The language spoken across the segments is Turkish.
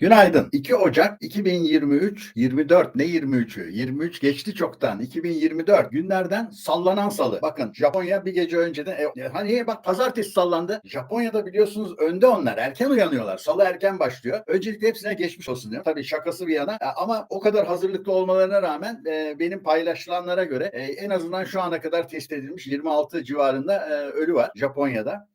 Günaydın. 2 Ocak 2023, 24 ne 23'ü? 23 geçti çoktan. 2024 günlerden sallanan salı. Bakın Japonya bir gece önceden e, hani bak pazartesi sallandı. Japonya'da biliyorsunuz önde onlar. Erken uyanıyorlar. Salı erken başlıyor. Öncelikle hepsine geçmiş olsun diyorum. Tabii şakası bir yana E, ama o kadar hazırlıklı olmalarına rağmen e, benim paylaşılanlara göre e, en azından şu ana kadar test edilmiş 26 civarında e, ölü var Japonya'da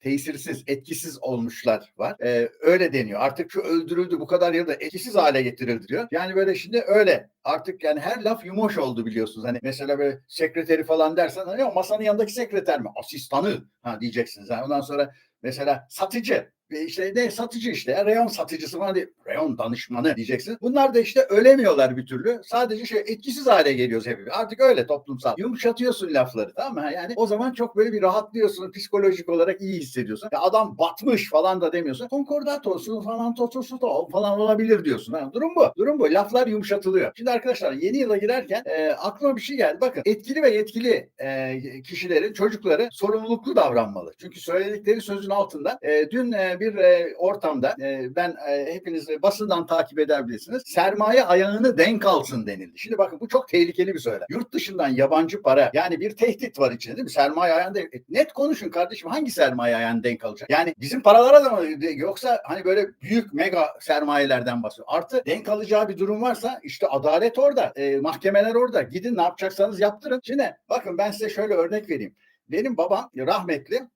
tesirsiz, etkisiz olmuşlar var. Ee, öyle deniyor. Artık şu öldürüldü bu kadar yılda etkisiz hale getirildi diyor. Yani böyle şimdi öyle. Artık yani her laf yumoş oldu biliyorsunuz. Hani mesela böyle sekreteri falan dersen hani "Ya masanın yanındaki sekreter mi? Asistanı ha diyeceksiniz. Yani ondan sonra mesela satıcı ve işte ne satıcı işte reyon satıcısı falan değil. Reyon danışmanı diyeceksin. Bunlar da işte ölemiyorlar bir türlü. Sadece şey etkisiz hale geliyoruz hepimiz. Artık öyle toplumsal. Yumuşatıyorsun lafları tamam mı? Yani o zaman çok böyle bir rahatlıyorsun. Psikolojik olarak iyi hissediyorsun. Ya adam batmış falan da demiyorsun. Konkordatosu falan totosu da falan olabilir diyorsun. Ha, durum bu. Durum bu. Laflar yumuşatılıyor. Şimdi arkadaşlar yeni yıla girerken e, aklıma bir şey geldi. Bakın etkili ve yetkili e, kişilerin çocukları sorumluluklu davranmalı. Çünkü söyledikleri sözün altında e, dün e, bir e, ortamda e, ben e, hepiniz basından takip edebilirsiniz. Sermaye ayağını denk alsın denildi. Şimdi bakın bu çok tehlikeli bir söylem. Yurt dışından yabancı para yani bir tehdit var içinde değil mi? Sermaye ayağında e, net konuşun kardeşim hangi sermaye ayağını denk alacak? Yani bizim paralara da mı yoksa hani böyle büyük mega sermayelerden bahsediyor. Artı denk alacağı bir durum varsa işte adalet orada, e, mahkemeler orada. Gidin ne yapacaksanız yaptırın. Şimdi bakın ben size şöyle örnek vereyim. Benim babam rahmetli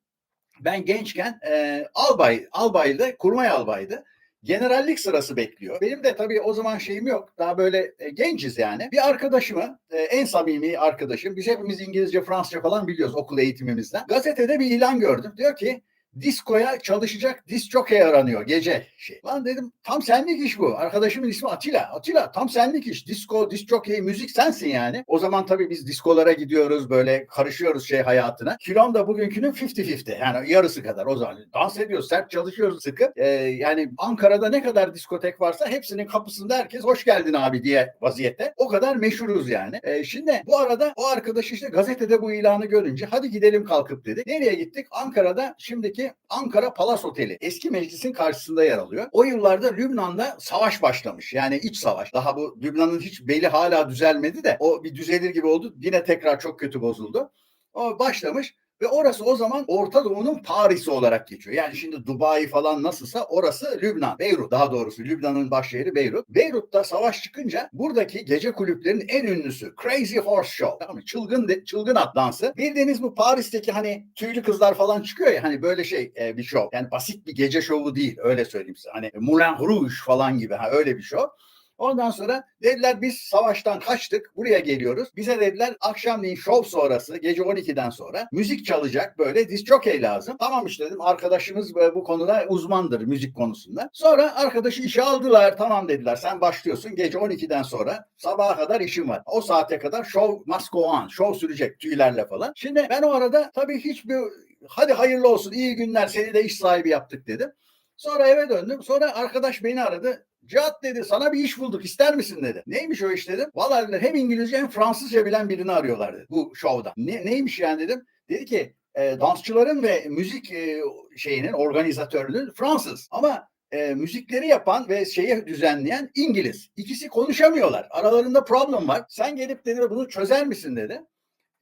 ben gençken e, albay, albaydı, kurmay albaydı. Generallik sırası bekliyor. Benim de tabii o zaman şeyim yok. Daha böyle e, genciz yani. Bir arkadaşımı, e, en samimi arkadaşım. Biz hepimiz İngilizce, Fransızca falan biliyoruz okul eğitimimizden. Gazetede bir ilan gördüm. Diyor ki diskoya çalışacak disk jockey aranıyor gece şey. Lan dedim tam senlik iş bu. Arkadaşımın ismi Atilla. Atilla tam senlik iş. Disko, disk jockey, müzik sensin yani. O zaman tabii biz diskolara gidiyoruz böyle karışıyoruz şey hayatına. Kilom da bugünkünün 50-50 yani yarısı kadar o zaman. Dans ediyoruz, sert çalışıyoruz sıkı. Ee, yani Ankara'da ne kadar diskotek varsa hepsinin kapısında herkes hoş geldin abi diye vaziyette. O kadar meşhuruz yani. Ee, şimdi bu arada o arkadaş işte gazetede bu ilanı görünce hadi gidelim kalkıp dedi. Nereye gittik? Ankara'da şimdiki Ankara Palas Oteli eski meclisin karşısında yer alıyor. O yıllarda Lübnan'da savaş başlamış. Yani iç savaş. Daha bu Lübnan'ın hiç beli hala düzelmedi de o bir düzelir gibi oldu. Yine tekrar çok kötü bozuldu. O başlamış. Ve orası o zaman Orta Doğu'nun Paris'i olarak geçiyor. Yani şimdi Dubai falan nasılsa orası Lübnan, Beyrut daha doğrusu Lübnan'ın başşehri Beyrut. Beyrut'ta savaş çıkınca buradaki gece kulüplerinin en ünlüsü Crazy Horse Show. Tamam mı? Çılgın, de, çılgın at dansı. Bildiğiniz bu Paris'teki hani tüylü kızlar falan çıkıyor ya hani böyle şey e, bir show. Yani basit bir gece şovu değil öyle söyleyeyim size. Hani Moulin Rouge falan gibi ha öyle bir show. Ondan sonra dediler biz savaştan kaçtık buraya geliyoruz. Bize dediler akşamleyin şov sonrası gece 12'den sonra müzik çalacak böyle diz çok iyi lazım. Tamam işte dedim arkadaşımız bu konuda uzmandır müzik konusunda. Sonra arkadaşı işe aldılar tamam dediler sen başlıyorsun gece 12'den sonra sabaha kadar işim var. O saate kadar şov must go on. Şov sürecek tüylerle falan. Şimdi ben o arada tabii hiçbir hadi hayırlı olsun iyi günler seni de iş sahibi yaptık dedim. Sonra eve döndüm. Sonra arkadaş beni aradı. Cihat dedi sana bir iş bulduk ister misin dedi. Neymiş o iş dedim. Valla dediler hem İngilizce hem Fransızca bilen birini arıyorlar dedi bu şovda. Ne, neymiş yani dedim. Dedi ki e, dansçıların ve müzik e, şeyinin organizatörünün Fransız ama e, müzikleri yapan ve şeyi düzenleyen İngiliz. İkisi konuşamıyorlar. Aralarında problem var. Sen gelip dedi bunu çözer misin dedi.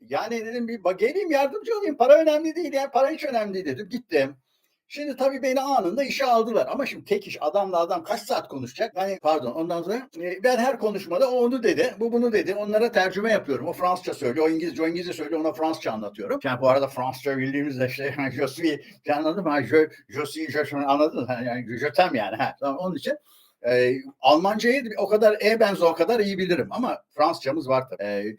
Yani dedim bir geleyim yardımcı olayım. Para önemli değil yani para hiç önemli değil dedim. Gittim. Şimdi tabii beni anında işe aldılar. Ama şimdi tek iş adamla adam kaç saat konuşacak? Yani pardon ondan sonra e, ben her konuşmada o onu dedi, bu bunu dedi. Onlara tercüme yapıyorum. O Fransızca söylüyor, o İngilizce, o İngilizce söylüyor. Ona Fransızca anlatıyorum. Yani bu arada Fransızca bildiğimizde şey, je suis, anladın mı? Je, je suis, je anladın mı? Yani je t'aime yani. Ha, onun için ee, Almancayı o kadar e benze o kadar iyi bilirim ama Fransızcamız var tabii. Ee,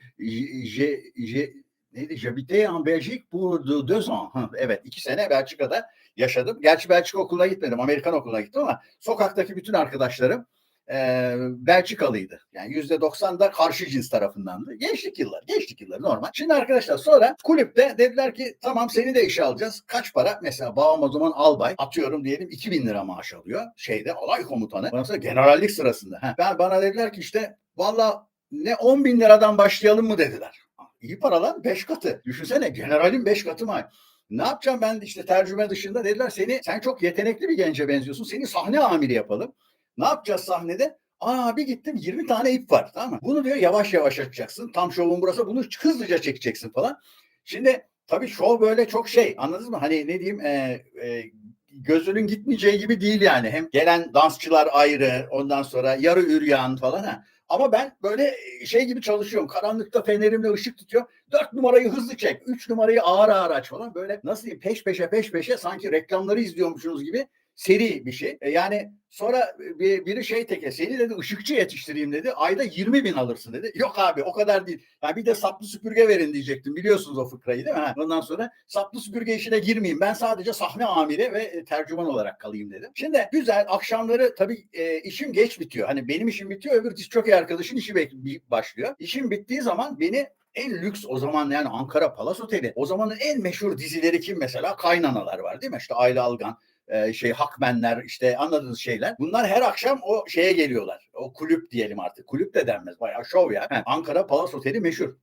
je, je, neydi? J'habitais en Belgique pour deux ans. evet iki sene Belçika'da yaşadım. Gerçi Belçika okuluna gitmedim. Amerikan okuluna gittim ama sokaktaki bütün arkadaşlarım e, Belçikalıydı. Yani yüzde doksan da karşı cins tarafındandı. Gençlik yılları, gençlik yılları normal. Şimdi arkadaşlar sonra kulüpte dediler ki tamam seni de işe alacağız. Kaç para? Mesela babam o zaman albay. Atıyorum diyelim 2000 lira maaş alıyor. Şeyde alay komutanı. Ondan sonra generallik sırasında. Heh. Ben bana dediler ki işte valla ne 10 bin liradan başlayalım mı dediler. İyi para lan 5 katı. Düşünsene generalin 5 katı mı? Ne yapacağım ben işte tercüme dışında dediler seni sen çok yetenekli bir gence benziyorsun. Seni sahne amiri yapalım. Ne yapacağız sahnede? Aa bir gittim 20 tane ip var tamam mı? Bunu diyor yavaş yavaş açacaksın. Tam şovun burası bunu hızlıca çekeceksin falan. Şimdi tabii şov böyle çok şey anladınız mı? Hani ne diyeyim e, e, gözünün gitmeyeceği gibi değil yani. Hem gelen dansçılar ayrı ondan sonra yarı üryan falan ha. Ama ben böyle şey gibi çalışıyorum. Karanlıkta fenerimle ışık tutuyor. Dört numarayı hızlı çek. Üç numarayı ağır ağır aç falan. Böyle nasıl peş peşe peş peşe sanki reklamları izliyormuşsunuz gibi seri bir şey. E yani sonra bir, biri şey teke seni dedi ışıkçı yetiştireyim dedi. Ayda 20 bin alırsın dedi. Yok abi o kadar değil. Ya bir de saplı süpürge verin diyecektim. Biliyorsunuz o fıkrayı değil mi? Ha, ondan sonra saplı süpürge işine girmeyeyim. Ben sadece sahne amiri ve e, tercüman olarak kalayım dedim. Şimdi güzel akşamları tabii e, işim geç bitiyor. Hani benim işim bitiyor öbür diz çok iyi arkadaşın işi başlıyor. İşim bittiği zaman beni en lüks o zaman yani Ankara Palas Oteli. O zamanın en meşhur dizileri kim mesela? Kaynanalar var değil mi? İşte Ayla Algan, e, şey Hakmenler işte anladığınız şeyler. Bunlar her akşam o şeye geliyorlar. O kulüp diyelim artık. Kulüp de denmez. Bayağı şov ya. He, Ankara Palas Oteli meşhur.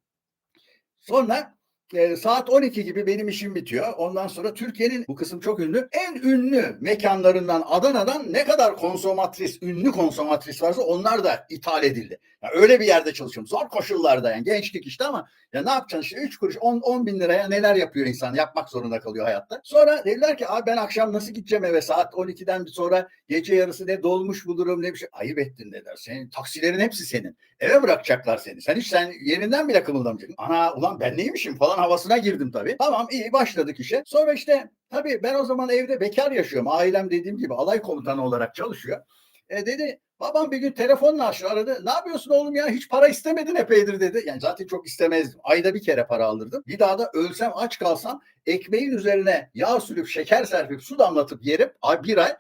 Sonra e, saat 12 gibi benim işim bitiyor. Ondan sonra Türkiye'nin bu kısım çok ünlü. En ünlü mekanlarından Adana'dan ne kadar konsomatris, ünlü konsomatris varsa onlar da ithal edildi. Yani öyle bir yerde çalışıyorum. Zor koşullarda yani gençlik işte ama ya ne yapacaksın işte 3 kuruş 10, 10 bin liraya neler yapıyor insan yapmak zorunda kalıyor hayatta. Sonra dediler ki abi ben akşam nasıl gideceğim eve saat 12'den sonra gece yarısı ne dolmuş bulurum ne bir şey. Ayıp ettin dediler. Senin taksilerin hepsi senin. Eve bırakacaklar seni. Sen hiç sen yerinden bile kımıldamayacaksın. Ana ulan ben neymişim falan havasına girdim tabii. Tamam iyi başladık işe. Sonra işte tabii ben o zaman evde bekar yaşıyorum. Ailem dediğim gibi alay komutanı olarak çalışıyor. E dedi babam bir gün telefonla aşağı aradı. Ne yapıyorsun oğlum ya hiç para istemedin epeydir dedi. Yani zaten çok istemezdim. Ayda bir kere para alırdım. Bir daha da ölsem aç kalsam ekmeğin üzerine yağ sürüp şeker serpip su damlatıp yerim bir ay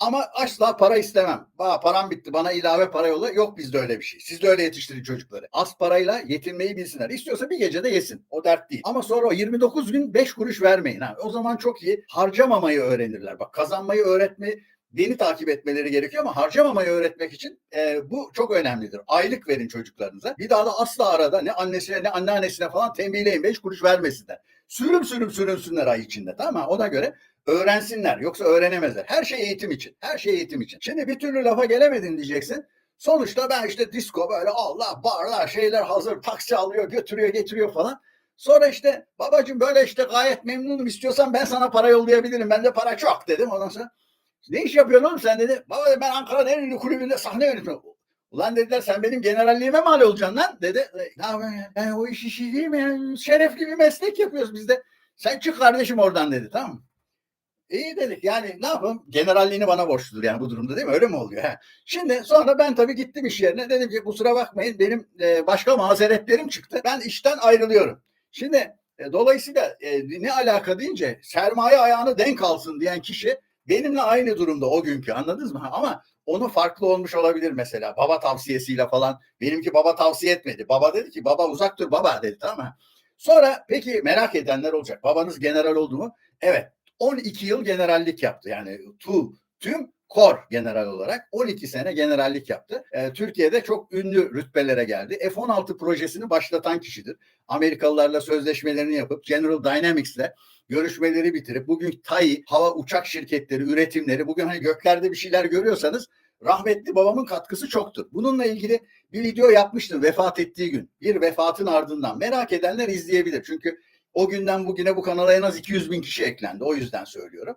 ama asla para istemem. Ba, param bitti bana ilave para yolla. Yok bizde öyle bir şey. Siz de öyle yetiştirin çocukları. Az parayla yetinmeyi bilsinler. İstiyorsa bir gecede yesin. O dert değil. Ama sonra o 29 gün 5 kuruş vermeyin. Ha. O zaman çok iyi harcamamayı öğrenirler. Bak kazanmayı öğretme beni takip etmeleri gerekiyor ama harcamamayı öğretmek için e, bu çok önemlidir. Aylık verin çocuklarınıza. Bir daha da asla arada ne annesine ne anneannesine falan tembihleyin. Beş kuruş vermesinler. Sürüm sürüm sürünsünler ay içinde tamam mı? Ona göre öğrensinler. Yoksa öğrenemezler. Her şey eğitim için. Her şey eğitim için. Şimdi bir türlü lafa gelemedin diyeceksin. Sonuçta ben işte disco böyle Allah barlar şeyler hazır taksi alıyor götürüyor getiriyor falan. Sonra işte babacığım böyle işte gayet memnunum istiyorsan ben sana para yollayabilirim. Bende para çok dedim. Ondan sonra ne iş yapıyorsun oğlum sen dedi. Baba ben Ankara'da en ünlü kulübünde sahne yönetiyorum. Ulan dediler sen benim generalliğime mal olacaksın lan dedi. Ne yapıyorsun ya? O iş işi değil mi? Yani şerefli bir meslek yapıyoruz biz de. Sen çık kardeşim oradan dedi tamam mı? İyi dedik yani ne yapalım generalliğini bana borçludur yani bu durumda değil mi öyle mi oluyor? He. Şimdi sonra ben tabii gittim iş yerine dedim ki kusura bakmayın benim e, başka mazeretlerim çıktı ben işten ayrılıyorum. Şimdi e, dolayısıyla e, ne alaka deyince sermaye ayağını denk alsın diyen kişi benimle aynı durumda o günkü anladınız mı? Ama onu farklı olmuş olabilir mesela baba tavsiyesiyle falan benimki baba tavsiye etmedi. Baba dedi ki baba uzak dur baba dedi tamam? Sonra peki merak edenler olacak. Babanız general oldu mu? Evet 12 yıl generallik yaptı. Yani tu, tüm kor general olarak 12 sene generallik yaptı. Ee, Türkiye'de çok ünlü rütbelere geldi. F-16 projesini başlatan kişidir. Amerikalılarla sözleşmelerini yapıp General Dynamics'le görüşmeleri bitirip bugün TAI, hava uçak şirketleri, üretimleri bugün hani göklerde bir şeyler görüyorsanız rahmetli babamın katkısı çoktur. Bununla ilgili bir video yapmıştım vefat ettiği gün. Bir vefatın ardından. Merak edenler izleyebilir. Çünkü o günden bugüne bu kanala en az 200 bin kişi eklendi. O yüzden söylüyorum.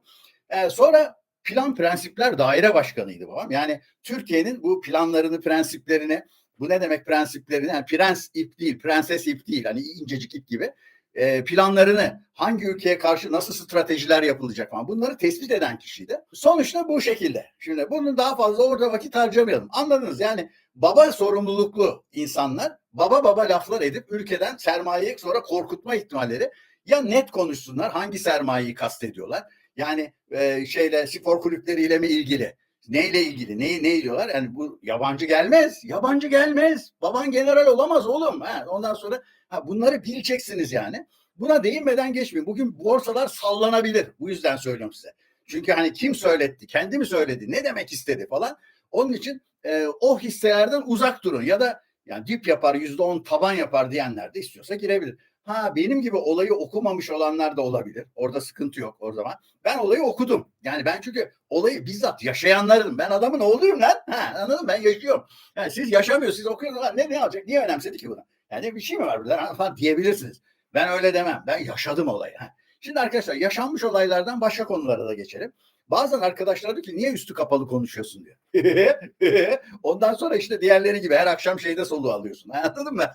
Ee, sonra plan prensipler daire başkanıydı babam. Yani Türkiye'nin bu planlarını, prensiplerini, bu ne demek prensiplerini, yani prens ip değil, prenses ip değil, hani incecik ip gibi e, planlarını, hangi ülkeye karşı nasıl stratejiler yapılacak falan bunları tespit eden kişiydi. Sonuçta bu şekilde. Şimdi bunu daha fazla orada vakit harcamayalım. Anladınız yani baba sorumluluklu insanlar baba baba laflar edip ülkeden sermayeyi sonra korkutma ihtimalleri ya net konuşsunlar hangi sermayeyi kastediyorlar. Yani e, şeyle spor kulüpleriyle mi ilgili? Neyle ilgili? Neyi ne diyorlar? Yani bu yabancı gelmez. Yabancı gelmez. Baban general olamaz oğlum. Ha, ondan sonra ha, bunları bileceksiniz yani. Buna değinmeden geçmeyin. Bugün borsalar sallanabilir. Bu yüzden söylüyorum size. Çünkü hani kim söyletti? Kendi mi söyledi? Ne demek istedi falan. Onun için e, o hisselerden uzak durun ya da yani dip yapar yüzde on taban yapar diyenler de istiyorsa girebilir. Ha benim gibi olayı okumamış olanlar da olabilir. Orada sıkıntı yok o zaman. Ben olayı okudum. Yani ben çünkü olayı bizzat yaşayanlarım. Ben adamın oğluyum lan. Ha, anladın mı? Ben yaşıyorum. Yani siz yaşamıyorsunuz, siz okuyorsunuz. Ne, ne olacak? Niye önemsedi ki bunu? Yani bir şey mi var burada falan diyebilirsiniz. Ben öyle demem. Ben yaşadım olayı. Ha. Şimdi arkadaşlar yaşanmış olaylardan başka konulara da geçelim. Bazen arkadaşlar diyor ki niye üstü kapalı konuşuyorsun diyor. Ondan sonra işte diğerleri gibi her akşam şeyde soluğu alıyorsun. Anladın mı?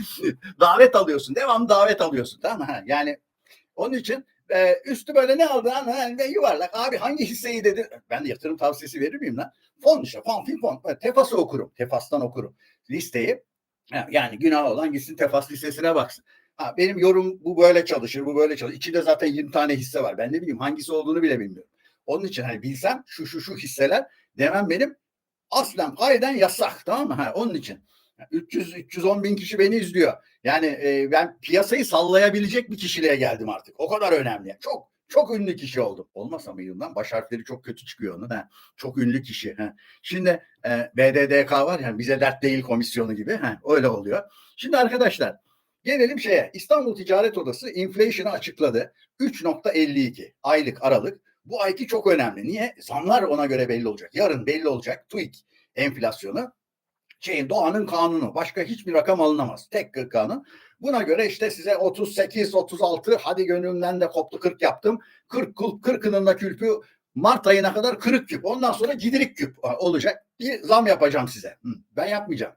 davet alıyorsun. Devam davet alıyorsun. Tamam mı? Yani onun için e, üstü böyle ne aldı lan? Ha, yuvarlak. Abi hangi hisseyi dedi? Ben de yatırım tavsiyesi verir miyim lan? Fon işte. Fon, fin, fon. Tefası okurum. Tefastan okurum. Listeyi. Yani günah olan gitsin tefas listesine baksın. Ha, benim yorum bu böyle çalışır, bu böyle çalışır. İçinde zaten 20 tane hisse var. Ben ne bileyim hangisi olduğunu bile bilmiyorum. Onun için hani bilsem şu şu şu hisseler demem benim aslen kayden yasak tamam mı? Ha, onun için. 300 310 bin kişi beni izliyor. Yani e, ben piyasayı sallayabilecek bir kişiliğe geldim artık. O kadar önemli. Çok çok ünlü kişi oldum. Olmasa mı yıldan? Baş harfleri çok kötü çıkıyor onun. Ha. Çok ünlü kişi. Ha. Şimdi e, BDDK var yani bize dert değil komisyonu gibi. Ha. Öyle oluyor. Şimdi arkadaşlar gelelim şeye. İstanbul Ticaret Odası inflation'ı açıkladı. 3.52 aylık aralık. Bu ayki çok önemli. Niye? Zamlar ona göre belli olacak. Yarın belli olacak. TÜİK enflasyonu. Şeyin doğanın kanunu. Başka hiçbir rakam alınamaz. Tek kanun. Buna göre işte size 38, 36 hadi gönlümden de koptu 40 yaptım. 40 kulp 40'ının da külpü Mart ayına kadar kırık küp. Ondan sonra gidirik küp olacak. Bir zam yapacağım size. Ben yapmayacağım.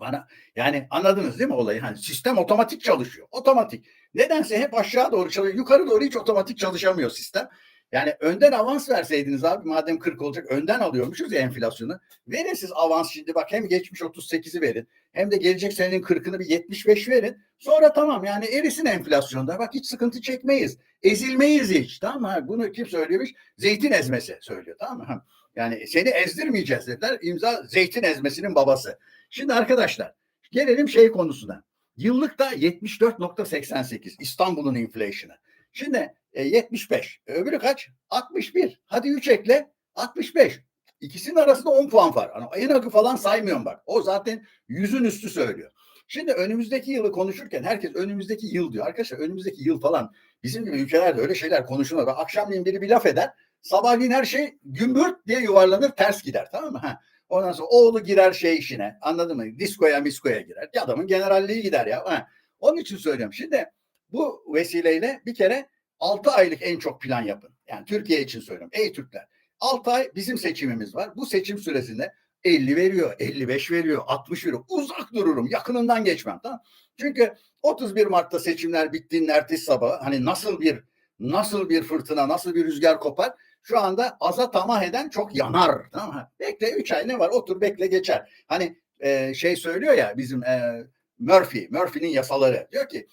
Bana yani anladınız değil mi olayı? Hani sistem otomatik çalışıyor. Otomatik. Nedense hep aşağı doğru çalışıyor. Yukarı doğru hiç otomatik çalışamıyor sistem. Yani önden avans verseydiniz abi madem 40 olacak önden alıyormuşuz ya enflasyonu. Verin siz avans şimdi bak hem geçmiş 38'i verin hem de gelecek senenin 40'ını bir 75 verin. Sonra tamam yani erisin enflasyonda bak hiç sıkıntı çekmeyiz. Ezilmeyiz hiç tamam mı? Bunu kim söylemiş? Zeytin ezmesi söylüyor tamam mı? Yani seni ezdirmeyeceğiz dediler. İmza zeytin ezmesinin babası. Şimdi arkadaşlar gelelim şey konusuna. Yıllıkta 74.88 İstanbul'un inflation'ı. Şimdi e, 75. Öbürü kaç? 61. Hadi 3 ekle. 65. İkisinin arasında 10 puan var. Hani en akı falan saymıyorum bak. O zaten yüzün üstü söylüyor. Şimdi önümüzdeki yılı konuşurken herkes önümüzdeki yıl diyor. Arkadaşlar önümüzdeki yıl falan bizim gibi ülkelerde öyle şeyler konuşulmaz. Akşamleyin biri bir laf eder. Sabahleyin her şey gümbürt diye yuvarlanır ters gider tamam mı? Ondan sonra oğlu girer şey işine anladın mı? Diskoya miskoya girer. Adamın generalliği gider ya. Ha. Onun için söylüyorum. Şimdi bu vesileyle bir kere 6 aylık en çok plan yapın. Yani Türkiye için söylüyorum. Ey Türkler 6 ay bizim seçimimiz var. Bu seçim süresinde 50 veriyor, 55 veriyor, 60 veriyor. Uzak dururum, yakınından geçmem. Tamam? Çünkü 31 Mart'ta seçimler bittiğinde ertesi sabah hani nasıl bir nasıl bir fırtına, nasıl bir rüzgar kopar şu anda aza tamah eden çok yanar. Tamam mı? Bekle 3 ay ne var otur bekle geçer. Hani e, şey söylüyor ya bizim e, Murphy, Murphy'nin yasaları diyor ki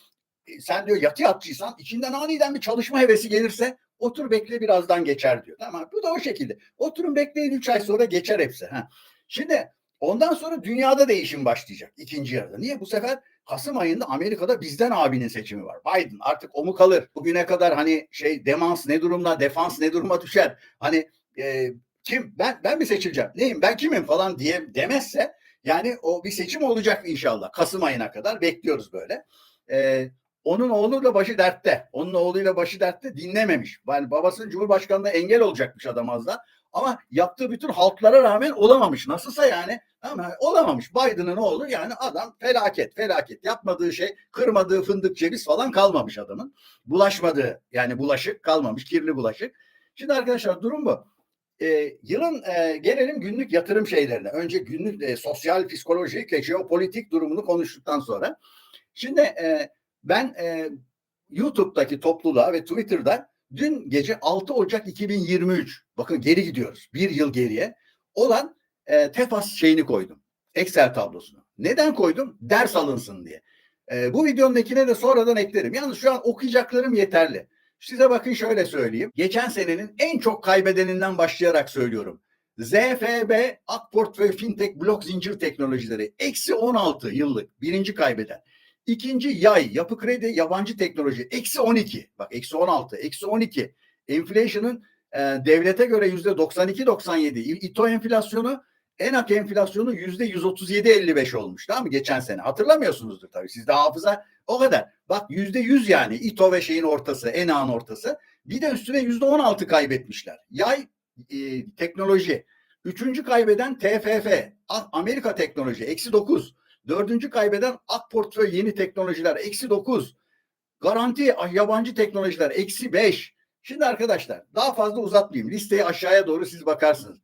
sen diyor yatı yatçıysan içinden aniden bir çalışma hevesi gelirse otur bekle birazdan geçer diyor. Tamam bu da o şekilde. Oturun bekleyin 3 ay sonra geçer hepsi. Ha. Şimdi ondan sonra dünyada değişim başlayacak ikinci yarıda. Niye? Bu sefer Kasım ayında Amerika'da bizden abinin seçimi var. Biden artık o mu kalır? Bugüne kadar hani şey demans ne durumda, defans ne duruma düşer? Hani e, kim ben ben mi seçileceğim? Neyim? Ben kimim falan diye demezse yani o bir seçim olacak inşallah. Kasım ayına kadar bekliyoruz böyle. E, onun oğluyla başı dertte. Onun oğluyla başı dertte dinlememiş. Yani babasının Cumhurbaşkanı'na engel olacakmış adam az da. Ama yaptığı bütün halklara rağmen olamamış. Nasılsa yani ama olamamış. Biden'ın oğlu yani adam felaket felaket. Yapmadığı şey kırmadığı fındık ceviz falan kalmamış adamın. Bulaşmadığı yani bulaşık kalmamış. Kirli bulaşık. Şimdi arkadaşlar durum bu. Ee, yılın e, gelelim günlük yatırım şeylerine. Önce günlük e, sosyal, psikolojik ve jeopolitik durumunu konuştuktan sonra. Şimdi e, ben e, YouTube'daki topluluğa ve Twitter'da dün gece 6 Ocak 2023 bakın geri gidiyoruz bir yıl geriye olan e, TEFAS şeyini koydum. Excel tablosunu. Neden koydum? Ders alınsın diye. E, bu videonun ekine de sonradan eklerim. Yalnız şu an okuyacaklarım yeterli. Size bakın şöyle söyleyeyim. Geçen senenin en çok kaybedeninden başlayarak söylüyorum. ZFB, Akport ve Fintech blok zincir teknolojileri eksi 16 yıllık birinci kaybeden. İkinci yay, yapı kredi, yabancı teknoloji. Eksi 12. Bak eksi 16, eksi 12. Enflation'ın e, devlete göre yüzde 92-97. İTO enflasyonu Enak enflasyonu yüzde 137-55 olmuş tamam mı geçen sene. Hatırlamıyorsunuzdur tabii. Sizde hafıza o kadar. Bak yüzde 100 yani İTO ve şeyin ortası, Enak'ın ortası. Bir de üstüne yüzde 16 kaybetmişler. Yay e, teknoloji. Üçüncü kaybeden TFF. Amerika teknoloji. Eksi 9. Dördüncü kaybeden Ak Portföy Yeni Teknolojiler. Eksi 9. Garanti ah, yabancı teknolojiler. Eksi 5. Şimdi arkadaşlar daha fazla uzatmayayım. Listeyi aşağıya doğru siz bakarsınız.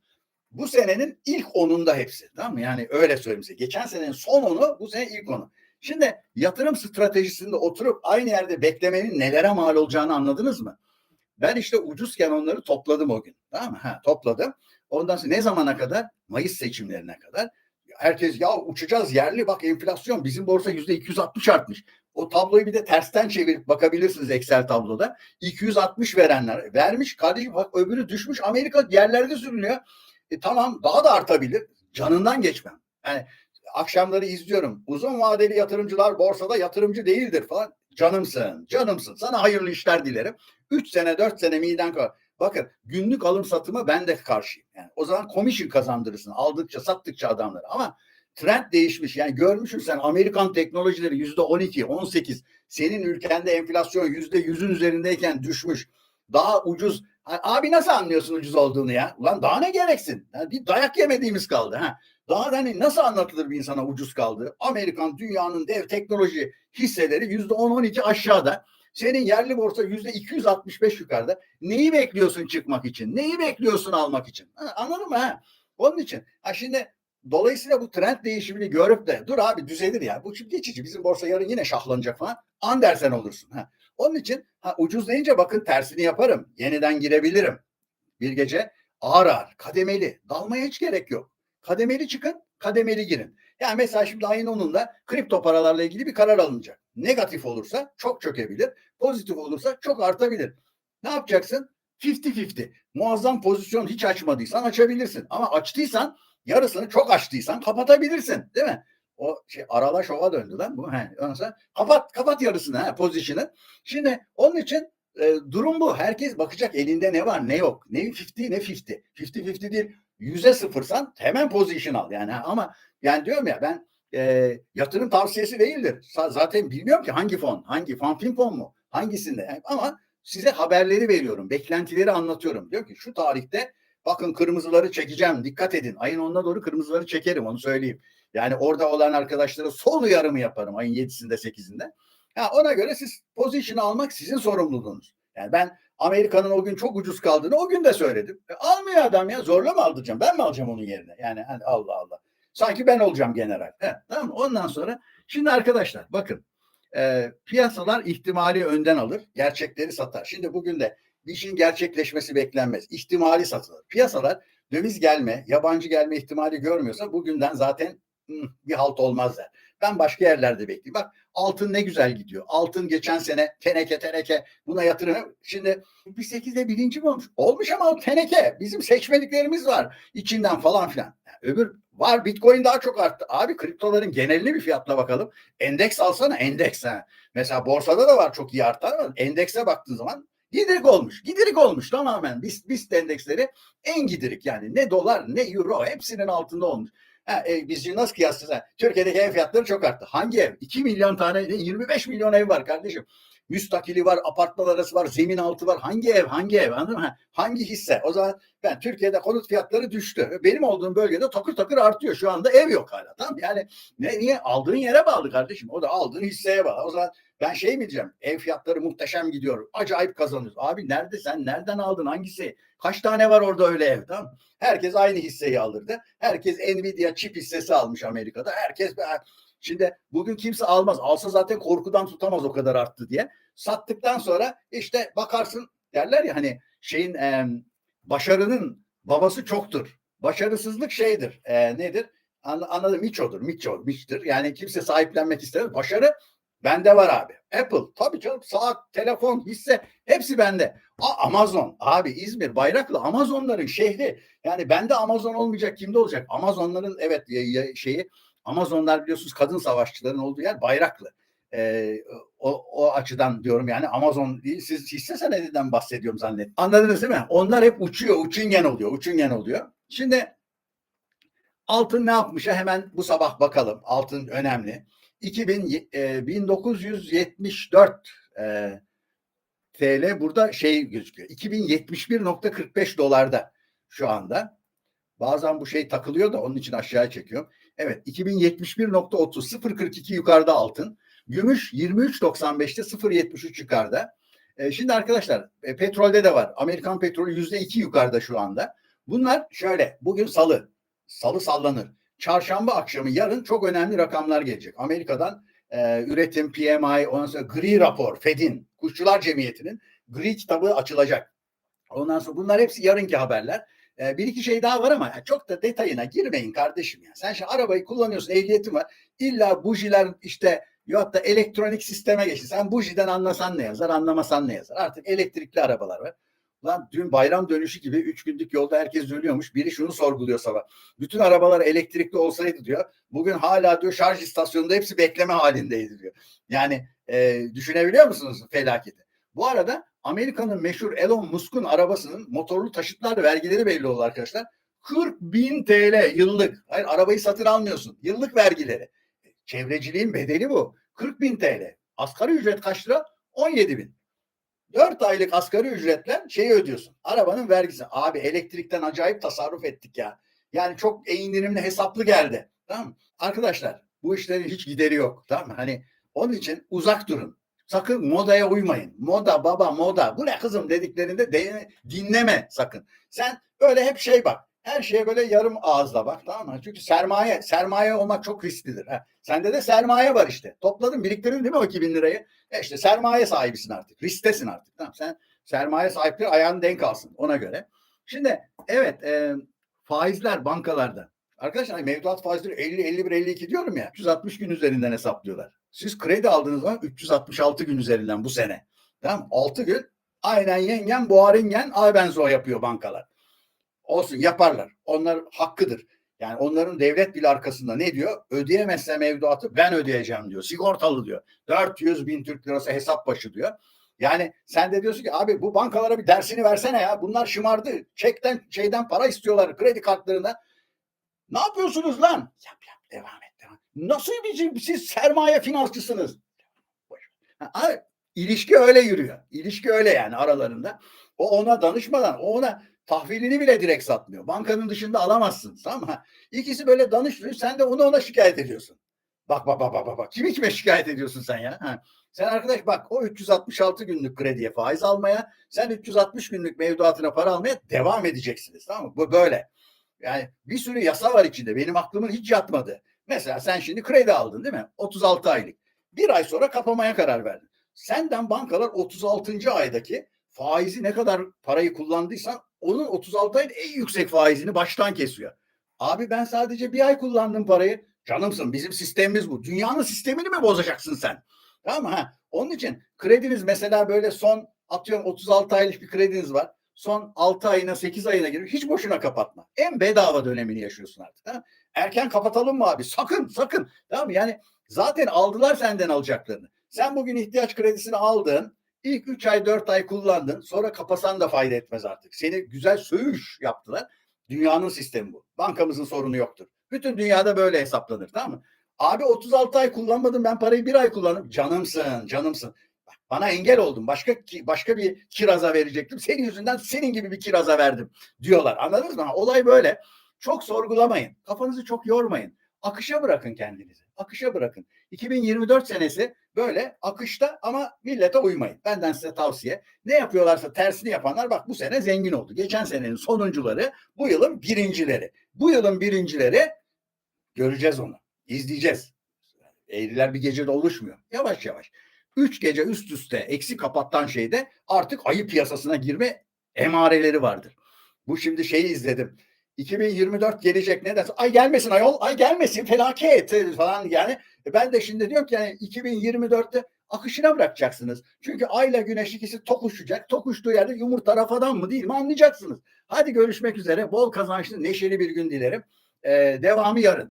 Bu senenin ilk onunda hepsi. Tamam mı? Yani öyle söyleyeyim size. Geçen senenin son onu, bu sene ilk onu. Şimdi yatırım stratejisinde oturup aynı yerde beklemenin nelere mal olacağını anladınız mı? Ben işte ucuzken onları topladım o gün. Tamam mı? Ha, topladım. Ondan sonra ne zamana kadar? Mayıs seçimlerine kadar. Herkes ya uçacağız yerli bak enflasyon bizim borsa yüzde 260 artmış. O tabloyu bir de tersten çevirip bakabilirsiniz Excel tabloda. 260 verenler vermiş kardeşim bak öbürü düşmüş Amerika yerlerde sürünüyor. E, tamam daha da artabilir. Canından geçmem. Yani akşamları izliyorum. Uzun vadeli yatırımcılar borsada yatırımcı değildir falan. Canımsın, canımsın. Sana hayırlı işler dilerim. 3 sene, 4 sene miden kal. Bakın günlük alım satımı ben de karşıyım. Yani o zaman komisyon kazandırırsın. Aldıkça, sattıkça adamları. Ama trend değişmiş. Yani görmüşsün sen Amerikan teknolojileri yüzde 12, 18. Senin ülkende enflasyon yüzde yüzün üzerindeyken düşmüş. Daha ucuz. Abi nasıl anlıyorsun ucuz olduğunu ya? Ulan daha ne gereksin? Yani bir dayak yemediğimiz kaldı. Ha. Daha da hani nasıl anlatılır bir insana ucuz kaldı? Amerikan dünyanın dev teknoloji hisseleri yüzde 10-12 aşağıda. Senin yerli borsa yüzde 265 yukarıda. Neyi bekliyorsun çıkmak için? Neyi bekliyorsun almak için? Ha, anladın mı? Ha? Onun için. Ha şimdi dolayısıyla bu trend değişimini görüp de dur abi düzelir ya. Bu şimdi geçici. Bizim borsa yarın yine şahlanacak falan. Andersen olursun. Ha. Onun için ha, ucuz deyince bakın tersini yaparım. Yeniden girebilirim. Bir gece ağır ağır, kademeli. Dalmaya hiç gerek yok. Kademeli çıkın, kademeli girin. Yani mesela şimdi ayın 10'unda kripto paralarla ilgili bir karar alınacak. Negatif olursa çok çökebilir. Pozitif olursa çok artabilir. Ne yapacaksın? 50-50. Muazzam pozisyon hiç açmadıysan açabilirsin. Ama açtıysan yarısını çok açtıysan kapatabilirsin. Değil mi? O şey arala şova döndü lan bu. He, ondan sonra kapat kapat yarısını ha pozisyonu. Şimdi onun için e, durum bu. Herkes bakacak elinde ne var ne yok. Ne 50 ne 50. 50-50 değil. Yüze sıfırsan hemen pozisyon al. Yani ama yani diyorum ya ben e, yatırım tavsiyesi değildir. Zaten bilmiyorum ki hangi fon, hangi fon, fin fon mu, hangisinde. Yani ama size haberleri veriyorum, beklentileri anlatıyorum. Diyor ki şu tarihte bakın kırmızıları çekeceğim, dikkat edin. Ayın 10'una doğru kırmızıları çekerim, onu söyleyeyim. Yani orada olan arkadaşlara sol uyarımı yaparım ayın 7'sinde 8'inde. Ha, ona göre siz pozisyon almak sizin sorumluluğunuz. Yani ben Amerika'nın o gün çok ucuz kaldığını o gün de söyledim. E, almıyor adam ya zorla mı aldıracağım? Ben mi alacağım onun yerine? Yani hani Allah Allah. Sanki ben olacağım general. He, tamam Ondan sonra şimdi arkadaşlar bakın e, piyasalar ihtimali önden alır, gerçekleri satar. Şimdi bugün de bir işin gerçekleşmesi beklenmez. İhtimali satılır. Piyasalar döviz gelme, yabancı gelme ihtimali görmüyorsa bugünden zaten hı, bir halt olmazlar. Ben başka yerlerde bekleyeyim. Bak altın ne güzel gidiyor. Altın geçen sene teneke teneke buna yatırım. Şimdi bir sekizde birinci mi olmuş? Olmuş ama o teneke. Bizim seçmediklerimiz var içinden falan filan. Yani öbür var Bitcoin daha çok arttı. Abi kriptoların genelini bir fiyatla bakalım. Endeks alsana endeks ha. Mesela borsada da var çok iyi artan ama endekse baktığın zaman gidirik olmuş. Gidirik olmuş tamamen. BIST, BIST endeksleri en gidirik yani. Ne dolar ne euro hepsinin altında olmuş. Ha, e, biz nasıl kıyaslayacağız? Türkiye'deki ev fiyatları çok arttı. Hangi ev? 2 milyon tane, 25 milyon ev var kardeşim. Müstakili var, apartman arası var, zemin altı var. Hangi ev, hangi ev anladın mı? Hangi hisse? O zaman ben Türkiye'de konut fiyatları düştü. Benim olduğum bölgede takır takır artıyor. Şu anda ev yok hala. Tamam Yani ne, niye? Aldığın yere bağlı kardeşim. O da aldığın hisseye bağlı. O zaman ben şey mi diyeceğim? Ev fiyatları muhteşem gidiyor. Acayip kazanıyoruz. Abi nerede sen? Nereden aldın? Hangisi? Kaç tane var orada öyle ev? Tamam Herkes aynı hisseyi alırdı. Herkes Nvidia çip hissesi almış Amerika'da. Herkes Şimdi bugün kimse almaz. Alsa zaten korkudan tutamaz o kadar arttı diye. Sattıktan sonra işte bakarsın derler ya hani şeyin e, başarının babası çoktur. Başarısızlık şeydir. E, nedir? Anladım miçodur. Miço. Yani kimse sahiplenmek istemez. Başarı Bende var abi. Apple tabii canım saat, telefon, hisse hepsi bende. A, Amazon abi İzmir Bayraklı Amazonların şehri. Yani bende Amazon olmayacak kimde olacak? Amazonların evet şeyi Amazonlar biliyorsunuz kadın savaşçıların olduğu yer Bayraklı. Ee, o, o açıdan diyorum yani Amazon değil siz hisse senedinden bahsediyorum zannet. Anladınız değil mi? Onlar hep uçuyor, uçungen oluyor, uçungen oluyor. Şimdi Altın ne yapmış? Hemen bu sabah bakalım. Altın önemli. 2000, e, 1974 e, TL burada şey gözüküyor. 2071.45 dolarda şu anda. Bazen bu şey takılıyor da onun için aşağıya çekiyorum. Evet 2071.30 0.42 yukarıda altın. Gümüş 23.95'te 0.73 yukarıda. E, şimdi arkadaşlar e, petrolde de var. Amerikan petrolü yüzde iki yukarıda şu anda. Bunlar şöyle bugün salı. Salı sallanır. Çarşamba akşamı yarın çok önemli rakamlar gelecek. Amerika'dan e, üretim PMI ondan sonra gri rapor Fed'in Kuşçular Cemiyeti'nin gri kitabı açılacak. Ondan sonra bunlar hepsi yarınki haberler. E, bir iki şey daha var ama çok da detayına girmeyin kardeşim ya. Sen şimdi arabayı kullanıyorsun, ehliyetin var. İlla bujiler işte yok da elektronik sisteme geçti. Sen bujiden anlasan ne yazar, anlamasan ne yazar. Artık elektrikli arabalar var. Lan dün bayram dönüşü gibi üç günlük yolda herkes ölüyormuş. Biri şunu sorguluyor sabah. Bütün arabalar elektrikli olsaydı diyor. Bugün hala diyor şarj istasyonunda hepsi bekleme halindeydi diyor. Yani e, düşünebiliyor musunuz felaketi? Bu arada Amerika'nın meşhur Elon Musk'un arabasının motorlu taşıtlar vergileri belli oldu arkadaşlar. 40 bin TL yıllık. Hayır arabayı satın almıyorsun. Yıllık vergileri. Çevreciliğin bedeli bu. 40 bin TL. Asgari ücret kaç lira? 17 bin. 4 aylık asgari ücretle şeyi ödüyorsun. Arabanın vergisi. Abi elektrikten acayip tasarruf ettik ya. Yani çok indirimli hesaplı geldi. Tamam mı? Arkadaşlar bu işlerin hiç gideri yok. Tamam mı? Hani onun için uzak durun. Sakın modaya uymayın. Moda baba moda. Bu ne kızım dediklerinde de, dinleme sakın. Sen öyle hep şey bak. Her şeye böyle yarım ağızla bak tamam mı? Çünkü sermaye, sermaye olmak çok risklidir. Ha. Sende de sermaye var işte. Topladın, biriktirdin değil mi o 2000 lirayı? E işte sermaye sahibisin artık. Risktesin artık. Tamam Sen sermaye sahipleri ayağın denk alsın ona göre. Şimdi evet e, faizler bankalarda. Arkadaşlar mevduat faizleri 50, 51, 52 diyorum ya. 360 gün üzerinden hesaplıyorlar. Siz kredi aldığınız zaman 366 gün üzerinden bu sene. Tamam 6 gün aynen yengen boğaringen ay benzo yapıyor bankalar. Olsun yaparlar. Onlar hakkıdır. Yani onların devlet bile arkasında ne diyor? Ödeyemezse mevduatı ben ödeyeceğim diyor. Sigortalı diyor. 400 bin Türk lirası hesap başı diyor. Yani sen de diyorsun ki abi bu bankalara bir dersini versene ya. Bunlar şımardı. Çekten şeyden para istiyorlar kredi kartlarına. Ne yapıyorsunuz lan? Yap yap devam et devam. Nasıl bir siz sermaye finansçısınız? Abi, ilişki öyle yürüyor. İlişki öyle yani aralarında. O ona danışmadan, o ona tahvilini bile direkt satmıyor. Bankanın dışında alamazsın. Mı? İkisi böyle danışmıyor. Sen de onu ona şikayet ediyorsun. Bak bak bak bak bak. Kimi kime şikayet ediyorsun sen ya? Ha. Sen arkadaş bak o 366 günlük krediye faiz almaya, sen 360 günlük mevduatına para almaya devam edeceksiniz. Tamam mı? Bu böyle. Yani bir sürü yasa var içinde. Benim aklımın hiç yatmadı. Mesela sen şimdi kredi aldın değil mi? 36 aylık. Bir ay sonra kapamaya karar verdin. Senden bankalar 36. aydaki faizi ne kadar parayı kullandıysan onun 36 ayın en yüksek faizini baştan kesiyor. Abi ben sadece bir ay kullandım parayı. Canımsın bizim sistemimiz bu. Dünyanın sistemini mi bozacaksın sen? Tamam mı? Ha, onun için krediniz mesela böyle son atıyorum 36 aylık bir krediniz var. Son 6 ayına 8 ayına girip hiç boşuna kapatma. En bedava dönemini yaşıyorsun artık. Tamam? Erken kapatalım mı abi? Sakın sakın. Tamam mı? Yani zaten aldılar senden alacaklarını. Sen bugün ihtiyaç kredisini aldın. İlk 3 ay 4 ay kullandın. Sonra kapasan da fayda etmez artık. Seni güzel söğüş yaptılar. Dünyanın sistemi bu. Bankamızın sorunu yoktur. Bütün dünyada böyle hesaplanır tamam mı? Abi 36 ay kullanmadım ben parayı bir ay kullandım. Canımsın canımsın. Bana engel oldun. Başka başka bir kiraza verecektim. Senin yüzünden senin gibi bir kiraza verdim diyorlar. Anladınız mı? Olay böyle. Çok sorgulamayın. Kafanızı çok yormayın. Akışa bırakın kendinizi. Akışa bırakın. 2024 senesi böyle akışta ama millete uymayın. Benden size tavsiye. Ne yapıyorlarsa tersini yapanlar bak bu sene zengin oldu. Geçen senenin sonuncuları bu yılın birincileri. Bu yılın birincileri göreceğiz onu. İzleyeceğiz. Eğriler bir gecede oluşmuyor. Yavaş yavaş. Üç gece üst üste eksi kapattan şeyde artık ayı piyasasına girme emareleri vardır. Bu şimdi şeyi izledim. 2024 gelecek ne dersin? Ay gelmesin ayol, ay gelmesin felaket falan yani. Ben de şimdi diyorum ki yani 2024'te akışına bırakacaksınız. Çünkü ayla güneş ikisi tokuşacak. Tokuştuğu yerde yumurta rafadan mı değil mi anlayacaksınız. Hadi görüşmek üzere. Bol kazançlı, neşeli bir gün dilerim. Ee, devamı yarın.